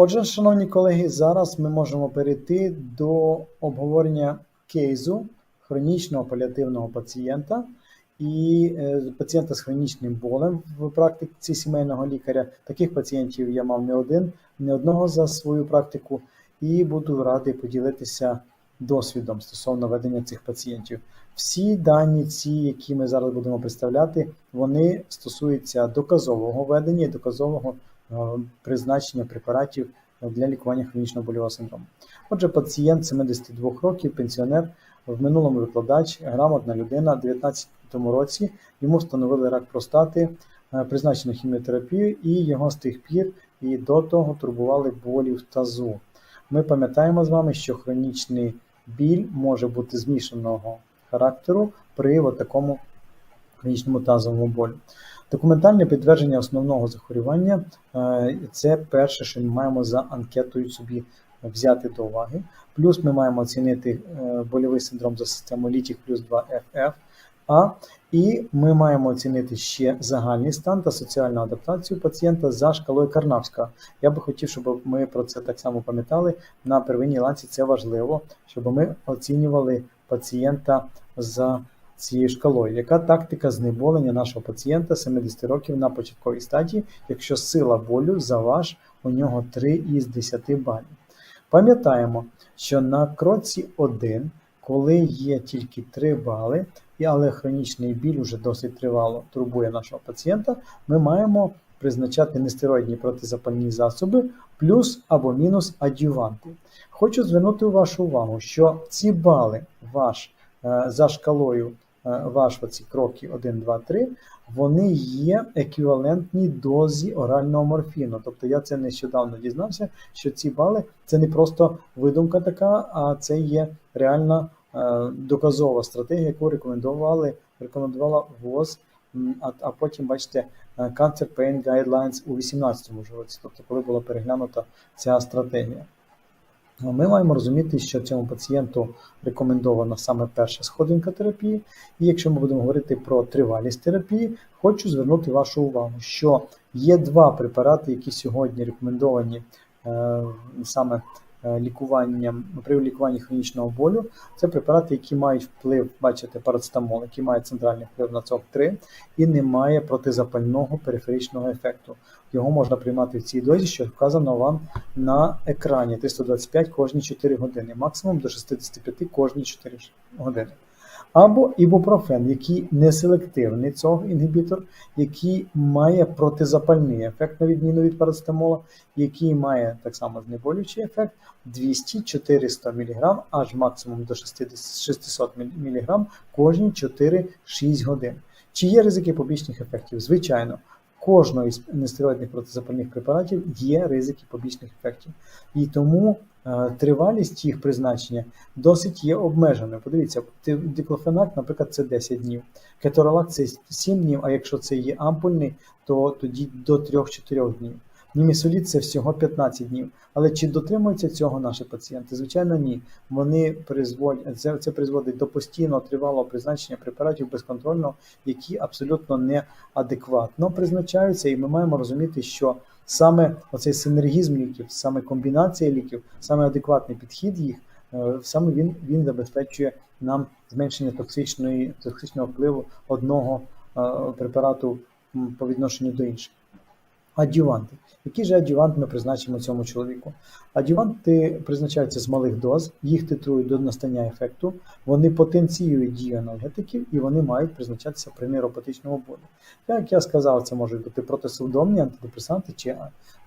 Отже, шановні колеги, зараз ми можемо перейти до обговорення кейсу хронічного паліативного пацієнта і е, пацієнта з хронічним болем в практиці сімейного лікаря. Таких пацієнтів я мав не один, не одного за свою практику, і буду радий поділитися досвідом стосовно ведення цих пацієнтів. Всі дані, ці, які ми зараз будемо представляти, вони стосуються доказового ведення і доказового призначення препаратів для лікування хронічного больового синдрому. Отже, пацієнт 72 років, пенсіонер, в минулому викладач, грамотна людина, в 2019 році йому встановили рак простати, е, призначено хіміотерапію, і його з тих пір і до того турбували болі в тазу. Ми пам'ятаємо з вами, що хронічний біль може бути змішаного характеру при такому хронічному тазовому болю. Документальне підтвердження основного захворювання е, це перше, що ми маємо за анкетою собі взяти до уваги. Плюс ми маємо оцінити е, больовий синдром за системою літік плюс 2 FF. А, і ми маємо оцінити ще загальний стан та соціальну адаптацію пацієнта за шкалою Карнавська. Я би хотів, щоб ми про це так само пам'ятали. На первинній ланці це важливо, щоб ми оцінювали пацієнта за цією шкалою. Яка тактика знеболення нашого пацієнта 70 років на початковій стадії, якщо сила болю за ваш у нього 3 із 10 балів? Пам'ятаємо, що на кроці 1, коли є тільки 3 бали, але хронічний біль уже досить тривало турбує нашого пацієнта, ми маємо призначати нестероїдні протизапальні засоби плюс або мінус адюванти. Хочу звернути вашу увагу, що ці бали ваш е, за шкалою ваш оці кроки 1, 2, 3, вони є еквівалентні дозі орального морфіну. Тобто я це нещодавно дізнався, що ці бали це не просто видумка така, а це є реальна е, доказова стратегія, яку рекомендували, рекомендувала ВОЗ, а, а потім, бачите, Cancer Pain Guidelines у 2018 році, тобто коли була переглянута ця стратегія. Ми маємо розуміти, що цьому пацієнту рекомендована саме перша сходинка терапії. І якщо ми будемо говорити про тривалість терапії, хочу звернути вашу увагу, що є два препарати, які сьогодні рекомендовані е, саме лікуванням при лікуванні хронічного болю. Це препарати, які мають вплив, бачите, парацетамол, який має центральний вплив на ЦОК3 і не має протизапального периферичного ефекту. Його можна приймати в цій дозі, що вказано вам на екрані 325 кожні 4 години, максимум до 65 кожні 4 години. Або ібупрофен, який не селективний цього інгібітор, який має протизапальний ефект, на відміну від парацетамола, який має так само знеболюючий ефект 200-400 мг, аж максимум до 600 мг кожні 4-6 годин. Чи є ризики побічних ефектів? Звичайно кожного із нестероїдних протизапальних препаратів є ризики побічних ефектів. І тому тривалість їх призначення досить є обмеженою. Подивіться, диклофенак, наприклад, це 10 днів, кеторолак це 7 днів, а якщо це є ампульний, то тоді до 3-4 днів. Німісолід це всього 15 днів. Але чи дотримуються цього наші пацієнти? Звичайно, ні. Вони призводять це, це призводить до постійного тривалого призначення препаратів безконтрольного, які абсолютно неадекватно призначаються, і ми маємо розуміти, що саме оцей синергізм ліків, саме комбінація ліків, саме адекватний підхід їх, е, саме він він забезпечує нам зменшення токсичної, токсичного впливу одного е, препарату по відношенню до інших. Адюванти. Який же адювант ми призначимо цьому чоловіку? Адюванти призначаються з малих доз, їх титрують до настання ефекту, вони потенціюють дію анальгетиків і вони мають призначатися при нейропатичному болі. Як я сказав, це можуть бути протисудомні антидепресанти чи,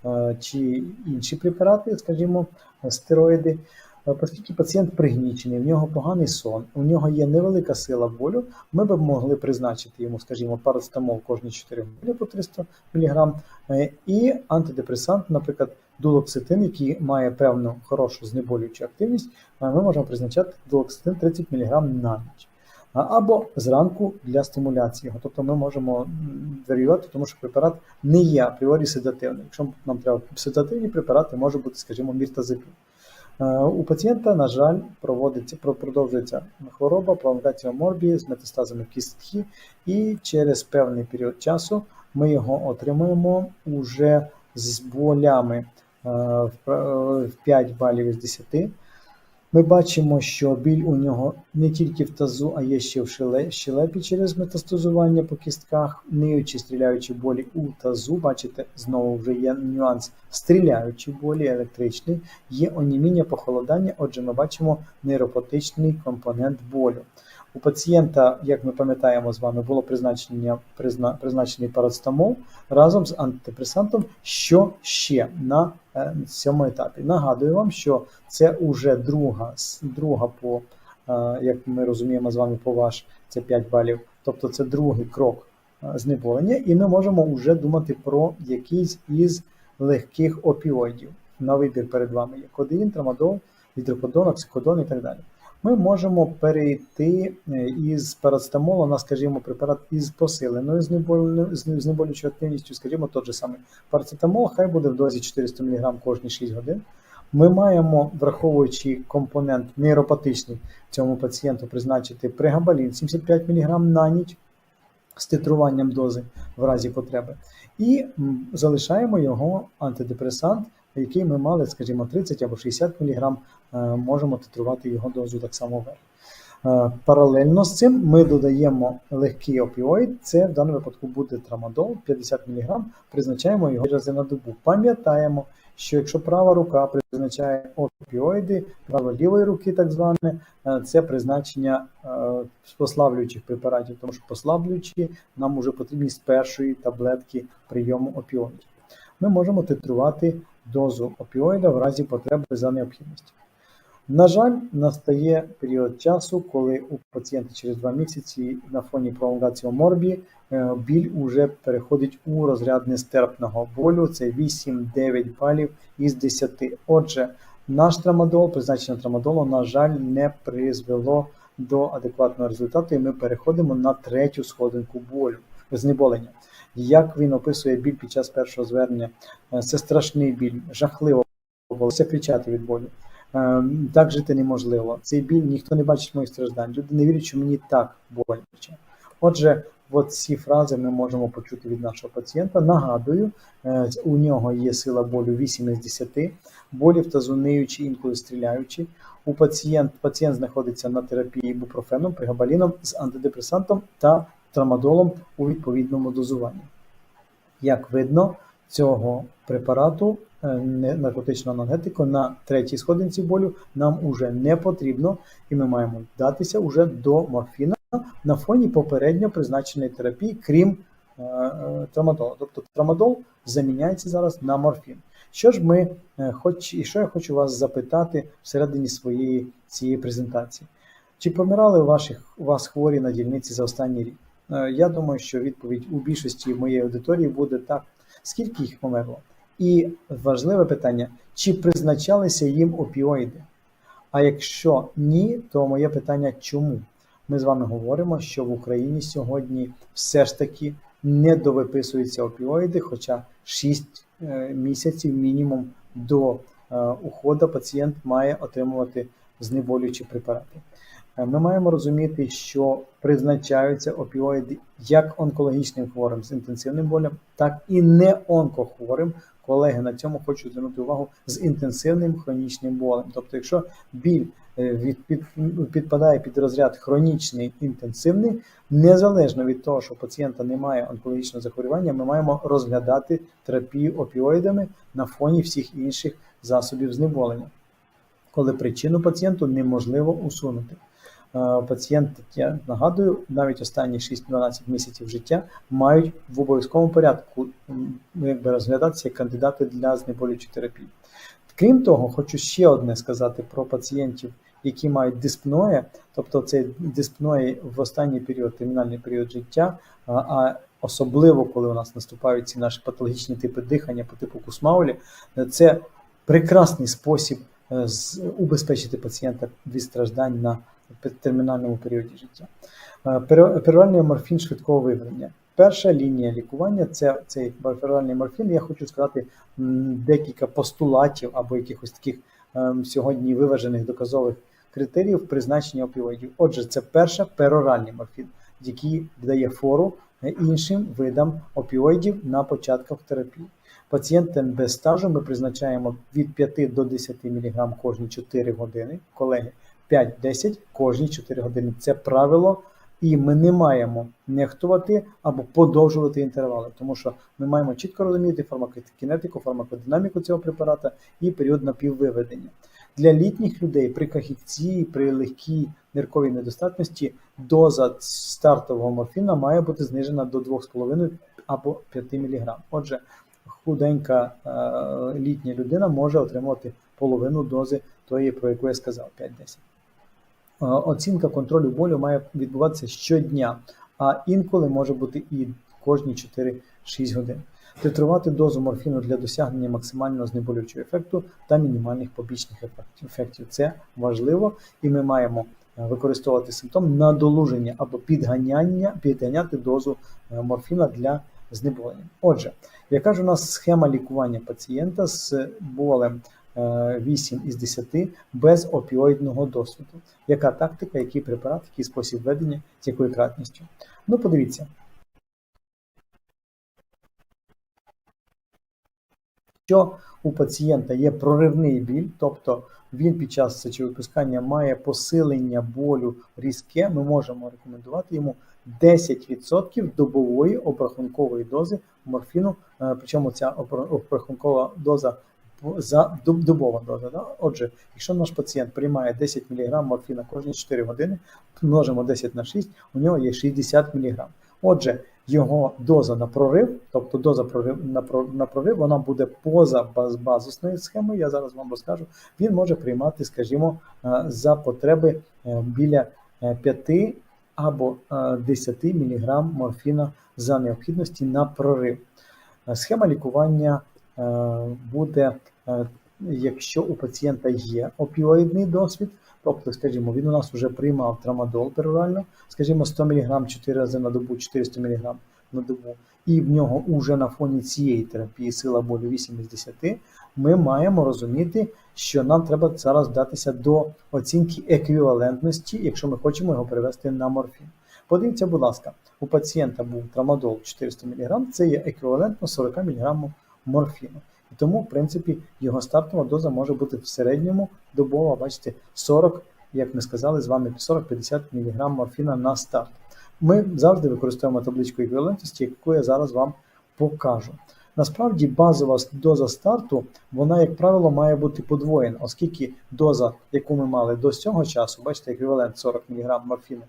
е, чи інші препарати, скажімо, стероїди. Оскільки пацієнт пригнічений, в нього поганий сон, у нього є невелика сила болю, ми б могли призначити йому, скажімо, парацетамол кожні 4 години по 300 мг, е, і антидепресант, наприклад, дулоксетин, який має певну хорошу знеболюючу активність, е, ми можемо призначати дулоксетин 30 мг на ніч. Або зранку для стимуляції його. Тобто ми можемо варіювати, тому що препарат не є апріорі седативним. Якщо нам треба седативні препарати, може бути, скажімо, міртазепін. Е, у пацієнта, на жаль, проводиться, продовжується хвороба, пролонгація морбії з метастазами кістки, і через певний період часу ми його отримуємо уже з болями пра- в 5 балів із 10. Ми бачимо, що біль у нього не тільки в тазу, а є ще в щелепі через метастазування по кістках, ниючі стріляючі болі у тазу. Бачите, знову вже є нюанс стріляючі болі, електричний, є оніміння, похолодання. Отже, ми бачимо нейропатичний компонент болю. У пацієнта, як ми пам'ятаємо з вами, було призначення, призна, призначений парацетамол разом з антидепресантом, що ще на е, цьому етапі. Нагадую вам, що це вже друга, друга по, е, як ми розуміємо з вами, по ваш, це 5 балів. Тобто це другий крок е, знеболення, і ми можемо вже думати про якийсь із легких опіоїдів. На вибір перед вами є кодеїн, трамадол, гідрокодон, оксикодон і так далі. Ми можемо перейти е, із парацетамолу на, скажімо, препарат із посиленою знеболю- з- знеболюючою активністю, скажімо, той же самий парацетамол, хай буде в дозі 400 мг кожні 6 годин. Ми маємо, враховуючи компонент нейропатичний цьому пацієнту, призначити прегабалін 75 мг на ніч з титруванням дози в разі потреби. І залишаємо його антидепресант, який ми мали, скажімо, 30 або 60 мг, е, можемо титрувати його дозу так само вверх. Е, Паралельно з цим ми додаємо легкий опіоїд, це в даному випадку буде трамадол 50 мг, призначаємо його рази на добу. Пам'ятаємо, що якщо права рука призначає опіоїди, право лівої руки, так зване, е, це призначення послаблюючих препаратів, тому що послаблюючі нам вже потрібні з першої таблетки прийому опіоїдів. Ми можемо титрувати дозу опіоїда в разі потреби за необхідності. На жаль, настає період часу, коли у пацієнта через 2 місяці на фоні пролонгації морбі е, біль уже переходить у розряд нестерпного болю. Це 8-9 балів із 10. Отже, наш трамадол, призначення трамадолу, на жаль, не призвело до адекватного результату, і ми переходимо на третю сходинку болю, знеболення. Як він описує біль під час першого звернення, Е, це страшний біль, жахливо болиться кричати від болю. Е, Так жити неможливо. Цей біль ніхто не бачить моїх страждань. Люди не вірять, що мені так боляче. Отже, от ці фрази ми можемо почути від нашого пацієнта. Нагадую, е, у нього є сила болю 8 із 10, болі в тазу ниючі, інколи стріляючі. У пацієнт, пацієнт знаходиться на терапії бупрофеном, пригабаліном з антидепресантом та трамадолом у відповідному дозуванні. Як видно, цього препарату е, наркотичного анальгетику на третій сходинці болю нам уже не потрібно, і ми маємо вдатися уже до морфіна на фоні попередньо призначеної терапії, крім е, е. Тобто трамадол заміняється зараз на морфін. Що ж ми е, хоч і що я хочу вас запитати всередині своєї цієї презентації? Чи помирали ваших вас хворі на дільниці за останній рік? Е, Я думаю, що відповідь у більшості моєї аудиторії буде так. Скільки їх померло? І важливе питання: чи призначалися їм опіоїди? А якщо ні, то моє питання чому? Ми з вами говоримо, що в Україні сьогодні все ж таки не довиписуються опіоїди, хоча 6 місяців мінімум до е, уходу пацієнт має отримувати знеболюючі препарати. Е, Ми маємо розуміти, що призначаються опіоїди як онкологічним хворим з інтенсивним болем, так і не онкохворим. Колеги на цьому хочу звернути увагу з інтенсивним хронічним болем. Тобто, якщо біль е, від, під, підпадає під розряд хронічний інтенсивний, незалежно від того, що у пацієнта немає онкологічного захворювання, ми маємо розглядати терапію опіоїдами на фоні всіх інших засобів знеболення, коли причину пацієнту неможливо усунути. Е, Пацієнт, я нагадую, навіть останні 6-12 місяців життя мають в обов'язковому порядку якби розглядатися як кандидати для знеболюючої терапії. Крім того, хочу ще одне сказати про пацієнтів, які мають диспноє, тобто це диспної в останній період, термінальний період життя, а- особливо коли у нас наступають ці наші патологічні типи дихання по типу Кусмаулі, це прекрасний спосіб е, убезпечити пацієнта від страждань на термінальному періоді життя. Е, Пероральний морфін швидкого виведення. Перша лінія лікування це цей пероральний морфін. Я хочу сказати декілька постулатів або якихось таких ем, сьогодні виважених доказових критеріїв призначення опіоїдів. Отже, це перша пероральний морфін, який дає фору е, іншим видам опіоїдів на початках терапії. Пацієнтам без стажу ми призначаємо від 5 до 10 мг кожні 4 години. Колеги, 5-10 кожні 4 години. Це правило, і ми не маємо нехтувати або подовжувати інтервали, тому що ми маємо чітко розуміти фармакокінетику, фармакодинаміку цього препарата і період напіввиведення. Для літніх людей при кахікції, при легкій нирковій недостатності доза стартового морфіна має бути знижена до 2,5 або 5 мг. Отже, худенька е, літня людина може отримувати половину дози тої, про яку я сказав, 5-10. Оцінка контролю болю має відбуватися щодня, а інколи може бути і кожні 4-6 годин. Титрувати дозу морфіну для досягнення максимального знеболюючого ефекту та мінімальних побічних ефектів. Це важливо, і ми маємо е, використовувати симптом надолуження або підганяння, підганяти дозу е, морфіна для знеболення. Отже, яка ж у нас схема лікування пацієнта з болем 8 із 10 без опіоїдного досвіду? Яка тактика, який препарат, який спосіб ведення, з якою кратністю? Ну, подивіться. Якщо у пацієнта є проривний біль, тобто він під час сечовипускання має посилення болю різке, ми можемо рекомендувати йому 10% добової обрахункової дози морфіну, е, причому ця обрахункова доза за добова доза. Да? Отже, якщо наш пацієнт приймає 10 мг морфіна кожні 4 години, множимо 10 на 6, у нього є 60 мг. Отже, його доза на прорив, тобто доза прорив, на, прорив, вона буде поза базисною схемою, я зараз вам розкажу. Він може приймати, скажімо, е, за потреби е, біля 5 або 10 мг морфіна за необхідності на прорив. Схема лікування буде, якщо у пацієнта є опіоїдний досвід, тобто, скажімо, він у нас вже приймав трамадол перорально, скажімо, 100 мг 4 рази на добу, 400 мг на добу, і в нього уже на фоні цієї терапії сила болю 8 із 10, ми маємо розуміти, що нам треба зараз вдатися до оцінки еквівалентності, якщо ми хочемо його перевести на морфін. Подивіться, будь ласка, у пацієнта був трамадол 400 мг, це є еквівалентно 40 мг морфіну. І тому, в принципі, його стартова доза може бути в середньому добово, бачите, 40, як ми сказали з вами, 40-50 мг морфіна на старт. Ми завжди використовуємо табличку еквівалентності, яку я зараз вам покажу. Насправді базова доза старту, вона, як правило, має бути подвоєна, оскільки доза, яку ми мали до цього часу, бачите, еквівалент 40 мг морфіну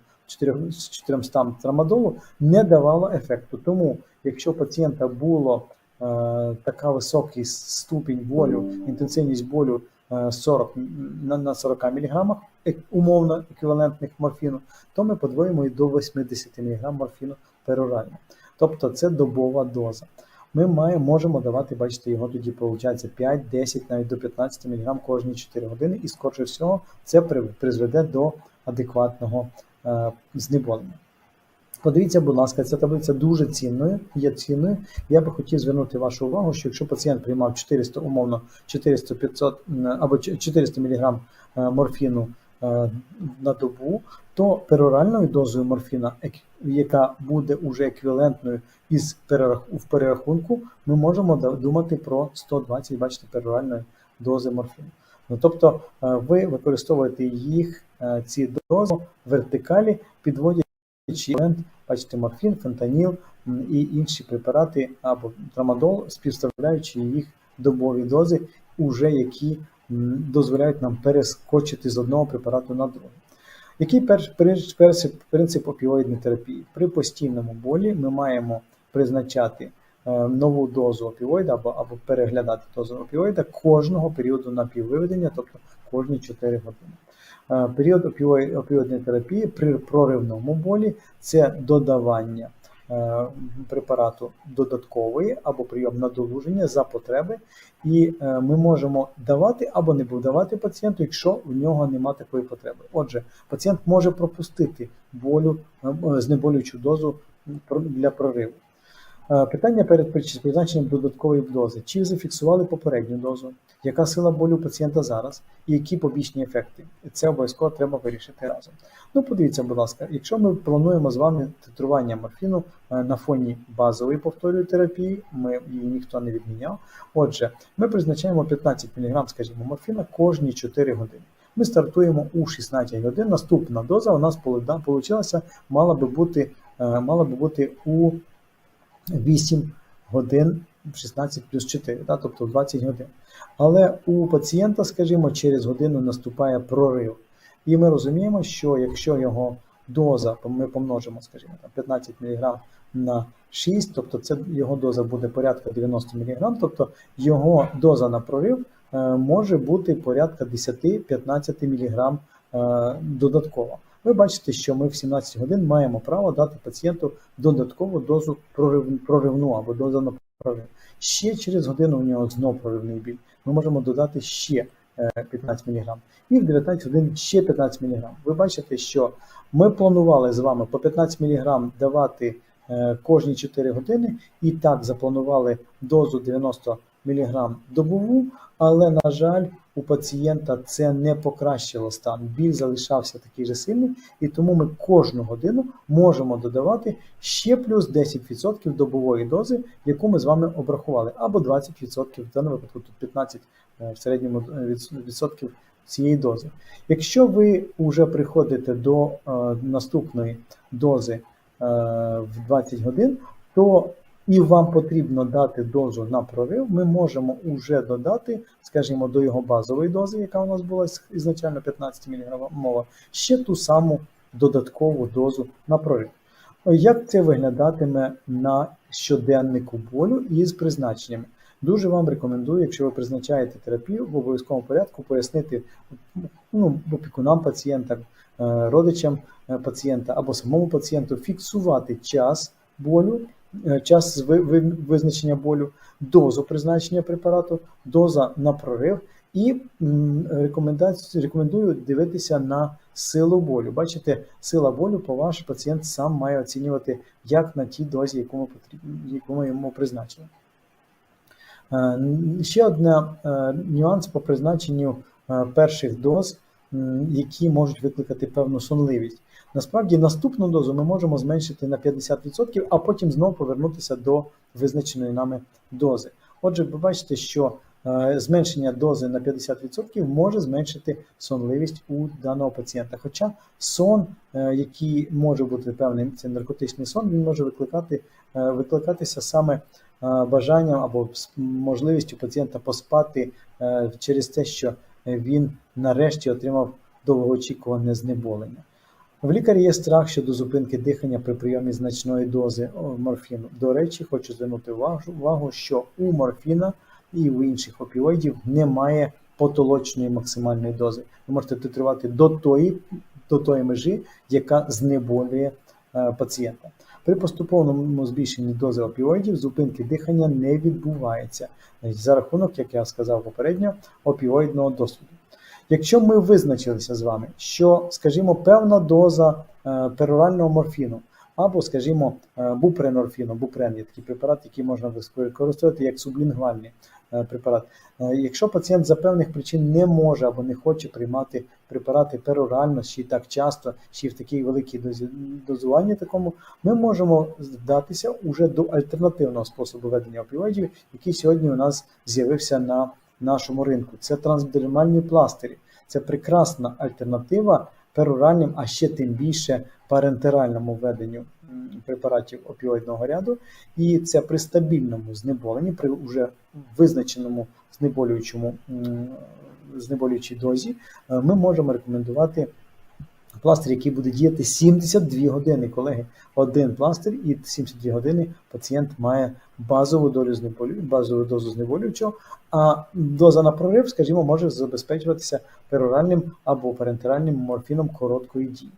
з 400 трамадолу, не давала ефекту. Тому, якщо пацієнта було така високий ступінь болю, інтенсивність болю 40 на, на 40 мг умовно еквівалентних морфіну, то ми подвоїмо і до 80 мг морфіну перорально. Тобто це добова доза. Ми маємо, можемо давати, бачите, його тоді виходить 5, 10, навіть до 15 мг кожні 4 години, і, скорше всього, це призведе до адекватного е, знеболення. Подивіться, будь ласка, ця таблиця дуже цінною, є цінною. Я би хотів звернути вашу увагу, що якщо пацієнт приймав 400, умовно 400-500 або 400 мг морфіну е, на добу, то пероральною дозою морфіна, яка буде уже еквівалентною із в перерахунку, ми можемо думати про 120, бачите, пероральної дози морфіну. Ну, Тобто е, ви використовуєте їх, е, ці дози вертикалі, підводячи елемент, бачите, морфін, фентаніл і інші препарати або трамадол, співставляючи їх добові дози, уже які дозволяють нам перескочити з одного препарату на другий. Який перший принцип опіоїдної терапії? При постійному болі ми маємо призначати е, нову дозу опіоїда або або переглядати дозу опіоїда кожного періоду напіввиведення, тобто кожні 4 години. Е, період опіоїдної терапії при проривному болі це додавання е, препарату додаткової або прийом надолуження за потреби, і е, ми можемо давати або не давати пацієнту, якщо в нього немає такої потреби. Отже, пацієнт може пропустити болю, знеболюючу дозу для прориву. Е, Питання перед призначенням додаткової дози. Чи зафіксували попередню дозу? Яка сила болю у пацієнта зараз? І які побічні ефекти? Це обов'язково треба вирішити разом. Ну, подивіться, будь ласка, якщо ми плануємо з вами титрування морфіну е, на фоні базової повторюю терапії, ми її ніхто не відміняв. Отже, ми призначаємо 15 мг, скажімо, морфіна кожні 4 години. Ми стартуємо у 16 годин. Наступна доза у нас вийшла, мала би бути, е, мала би бути у 8 годин 16 плюс 4, да, тобто 20 годин. Але у пацієнта, скажімо, через годину наступає прорив. І ми розуміємо, що якщо його доза, ми помножимо, скажімо, 15 мг на 6, тобто це його доза буде порядка 90 мг, тобто його доза на прорив е, може бути порядка 10-15 мг е, додатково. Ви бачите, що ми в 17 годин маємо право дати пацієнту додаткову дозу прорив, проривну або дозу на прорив. Ще через годину у нього знов проривний біль. Ми можемо додати ще е, 15 мг. І в 19 годин ще 15 мг. Ви бачите, що ми планували з вами по 15 мг давати е, кожні 4 години, і так запланували дозу 90 мг добову, але, на жаль, у пацієнта це не покращило стан. Біль залишався такий же сильний, і тому ми кожну годину можемо додавати ще плюс 10% добової дози, яку ми з вами обрахували, або 20%, в даному випадку тут 15 е, в середньому е, відсотків цієї дози. Якщо ви вже приходите до е, наступної дози е, в 20 годин, то і вам потрібно дати дозу на прорив, ми можемо вже додати, скажімо, до його базової дози, яка у нас була ізначально 15 мг мова, ще ту саму додаткову дозу на прорив. Як це виглядатиме на щоденнику болю із призначеннями? Дуже вам рекомендую, якщо ви призначаєте терапію, в обов'язковому порядку пояснити ну, опікунам пацієнта, е, родичам е, пацієнта або самому пацієнту фіксувати час болю, час ви- ви- визначення болю, дозу призначення препарату, доза на прорив. І рекомендую дивитися на силу болю. Бачите, сила болю по ваш пацієнт сам має оцінювати як на тій дозі, яку ми йому призначили. Е, Ще одна е, нюанс по призначенню е, перших доз, які можуть викликати певну сонливість. Насправді наступну дозу ми можемо зменшити на 50%, а потім знову повернутися до визначеної нами дози. Отже, ви бачите, що е, зменшення дози на 50% може зменшити сонливість у даного пацієнта. Хоча сон, е, який може бути певний, це наркотичний сон, він може викликати, е, викликатися саме бажанням або можливістю пацієнта поспати через те, що він нарешті отримав довгоочікуване знеболення. В лікаря є страх щодо зупинки дихання при прийомі значної дози морфіну. До речі, хочу звернути увагу, що у морфіна і у інших опіоїдів немає потолочної максимальної дози. Ви можете титрувати до тої, до тої межі, яка знеболює е, пацієнта. При поступовому збільшенні дози опіоїдів зупинки дихання не відбувається за рахунок, як я сказав попередньо, опіоїдного досвіду. Якщо ми визначилися з вами, що, скажімо, певна доза е, перорального морфіну або, скажімо, е, бупренорфіну, бупрен є такий препарат, який можна використовувати як сублінгвальний е, препарат. Якщо пацієнт за певних причин не може або не хоче приймати препарати перорально, ще й так часто, ще й в такій великій дозі, дозуванні такому, ми можемо вдатися уже до альтернативного способу ведення опіоїдів, який сьогодні у нас з'явився на нашому ринку. Це трансдермальні пластирі. Це прекрасна альтернатива пероральним, а ще тим більше парентеральному введенню препаратів опіоїдного ряду. І це при стабільному знеболенні, при вже визначеному знеболюючому знеболюючій дозі, е, ми можемо рекомендувати пластир, який буде діяти 72 години. Колеги, один пластир і 72 години пацієнт має базову долю знеболю, базову дозу знеболюючого, а доза на прорив, скажімо, може забезпечуватися пероральним або парентеральним морфіном короткої дії.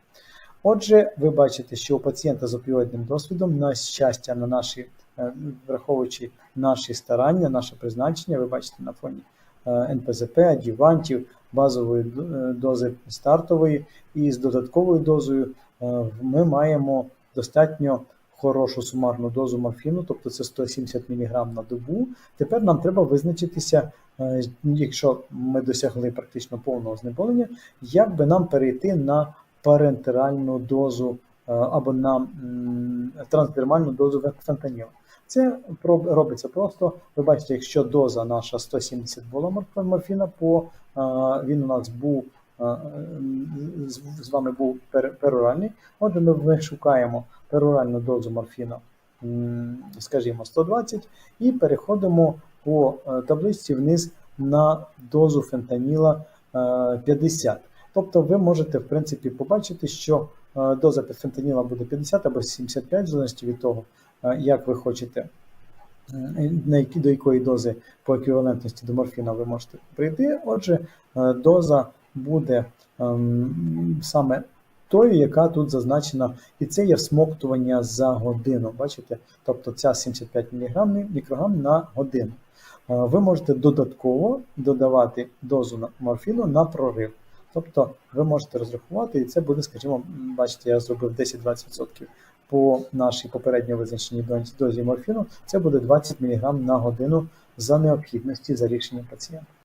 Отже, ви бачите, що у пацієнта з опіоїдним досвідом, на щастя, на наші, е, враховуючи наші старання, наше призначення, ви бачите на фоні е, НПЗП, адювантів, базової е, дози стартової і з додатковою дозою е, ми маємо достатньо хорошу сумарну дозу морфіну, тобто це 170 мг на добу. Тепер нам треба визначитися, е, якщо ми досягли практично повного знеболення, як би нам перейти на парентеральну дозу або на трансдермальну дозу фентаніла. Це робиться просто. Ви бачите, якщо доза наша 170 була морф- морфіна, по е, він у нас був е, з вами був пер- пероральний. Отже, ми, шукаємо пероральну дозу морфіна, скажімо, 120, і переходимо по е, табличці вниз на дозу фентаніла е, 50. Тобто ви можете, в принципі, побачити, що е, доза фентаніла буде 50 або 75, в залежності від того, е, як ви хочете, до якої дози по еквівалентності до морфіна ви можете прийти. Отже, е, доза буде ем, саме тою, яка тут зазначена, і це є всмоктування за годину. Бачите? Тобто ця 75 мг, мікрограм на годину. Е, Ви можете додатково додавати дозу морфіну на прорив. Тобто ви можете розрахувати, і це буде, скажімо, бачите, я зробив 10-20% по нашій попередньо визначеній дозі- морфіну. Це буде 20 мг на годину за необхідності за рішенням пацієнта.